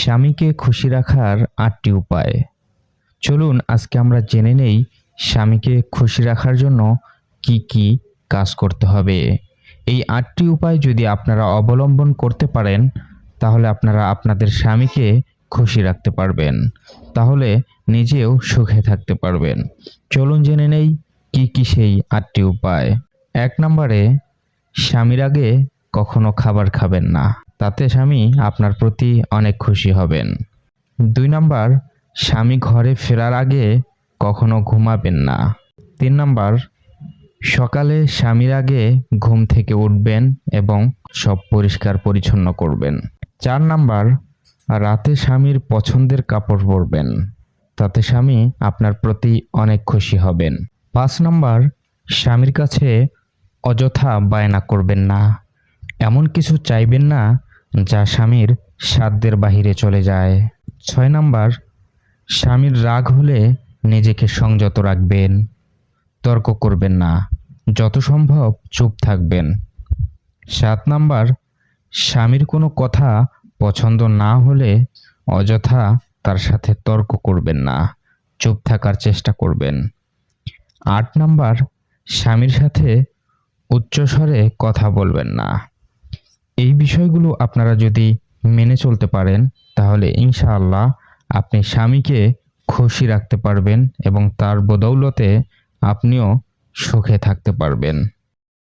স্বামীকে খুশি রাখার আটটি উপায়। চলুন আজকে আমরা জেনে নেই স্বামীকে খুশি রাখার জন্য কি কি কাজ করতে হবে। এই আটটি উপায় যদি আপনারা অবলম্বন করতে পারেন, তাহলে আপনারা আপনাদের স্বামীকে খুশি রাখতে পারবেন। তাহলে নিজেও সুখে থাকতে পারবেন। চলুন জেনে নেই কি কি সেই আটটি উপায়। এক নম্বরে, স্বামীর আগে কখনো খাবার খাবেন না। তাতে স্বামী আপনার প্রতি অনেক খুশি হবেন। দুই নাম্বার, স্বামী ঘরে ফেরার আগে কখনো ঘুমাবেন না। তিন নাম্বার, সকালে স্বামীর আগে ঘুম থেকে উঠবেন এবং সব পরিষ্কার পরিচ্ছন্ন করবেন। চার নাম্বার, রাতে স্বামীর পছন্দের কাপড় পরবেন। তাতে স্বামী আপনার প্রতি অনেক খুশি হবেন। পাঁচ নাম্বার, স্বামীর কাছে অযথা বায়না করবেন না। এমন কিছু চাইবেন না যা স্বামীর সাধ্যের বাহিরে চলে যায়। ছয় নাম্বার, স্বামীর রাগ হলে নিজেকে সংযত রাখবেন, তর্ক করবেন না, যত সম্ভব চুপ থাকবেন। সাত নাম্বার, স্বামীর কোনো কথা পছন্দ না হলে অযথা তার সাথে তর্ক করবেন না, চুপ থাকার চেষ্টা করবেন। আট নাম্বার, স্বামীর সাথে উচ্চস্বরে কথা বলবেন না এই বিষয়গুলো আপনারা যদি মেনে চলতে পারেন, তাহলে ইনশাআল্লাহ আপনি স্বামীকে খুশি রাখতে পারবেন এবং তার বদৌলতে আপনিও সুখে থাকতে পারবেন।